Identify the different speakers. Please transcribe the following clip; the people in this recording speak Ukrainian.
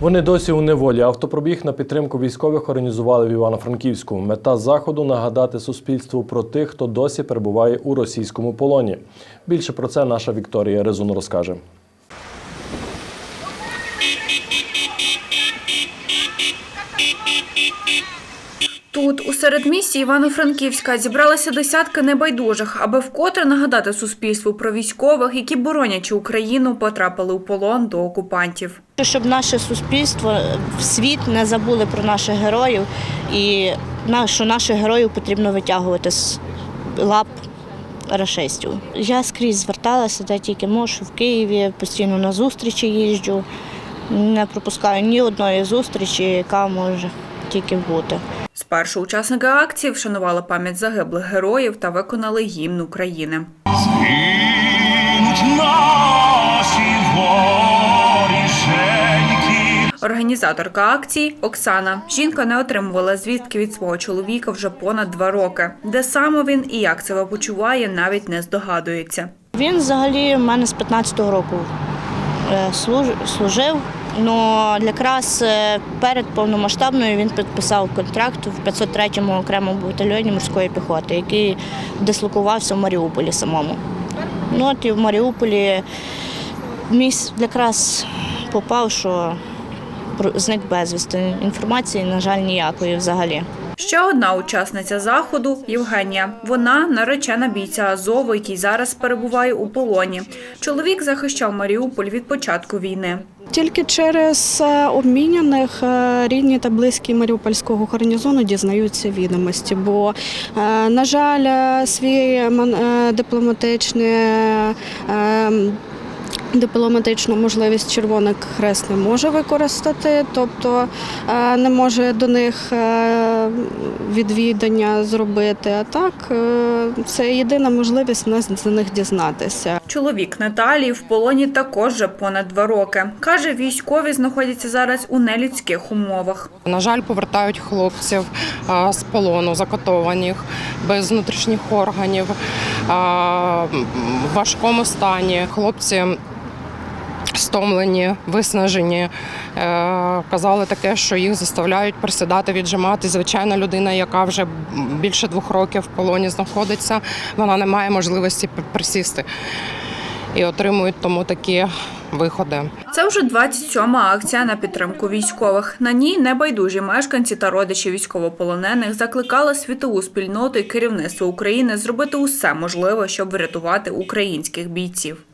Speaker 1: Вони досі у неволі. Автопробіг на підтримку військових організували в Івано-Франківську. Мета заходу нагадати суспільству про тих, хто досі перебуває у російському полоні. Більше про це наша Вікторія Резун розкаже.
Speaker 2: Тут, у середмісті Івано-Франківська, зібралися десятки небайдужих, аби вкотре нагадати суспільству про військових, які, боронячи Україну, потрапили у полон до окупантів.
Speaker 3: Щоб наше суспільство, світ не забули про наших героїв і що наших героїв потрібно витягувати з лап рашистів. Я скрізь зверталася, де тільки можу, в Києві, постійно на зустрічі їжджу. Не пропускаю ні одної зустрічі, яка може тільки бути.
Speaker 2: Спершу учасники акції вшанували пам'ять загиблих героїв та виконали гімн України. Організаторка акції Оксана. Жінка не отримувала звістки від свого чоловіка вже понад два роки. Де саме він і як себе почуває, навіть не здогадується.
Speaker 3: Він взагалі в мене з 15-го року е, служив. Ну, якраз е, перед повномасштабною він підписав контракт в 503-му окремому батальйоні морської піхоти, який дислокувався в Маріуполі самому. Ну от і в Маріуполі місць якраз попав, що зник безвісти. Інформації, на жаль, ніякої взагалі.
Speaker 2: Ще одна учасниця заходу Євгенія. Вона наречена бійця Азову, який зараз перебуває у полоні. Чоловік захищав Маріуполь від початку війни.
Speaker 4: Тільки через е, обміняних е, рідні та близькі Маріупольського гарнізону дізнаються відомості. Бо, е, на жаль, свій дипломатичний. Дипломатичну можливість Червоний Хрест не може використати, тобто не може до них відвідання зробити. А так, е, це єдина можливість нас за них дізнатися.
Speaker 2: Чоловік Наталії в полоні також вже понад два роки. Каже, військові знаходяться зараз у нелюдських умовах.
Speaker 5: На жаль, повертають хлопців з полону закатованих без внутрішніх органів в важкому стані. Хлопці стомлені, виснажені. Е, Казали таке, що їх заставляють присідати, віджимати. Звичайна людина, яка вже більше двох років в полоні знаходиться, вона не має можливості присісти. І отримують тому такі виходи.
Speaker 2: Це вже 27-ма акція на підтримку військових. На ній небайдужі мешканці та родичі військовополонених закликали світову спільноту і керівництво України зробити усе можливе, щоб врятувати українських бійців.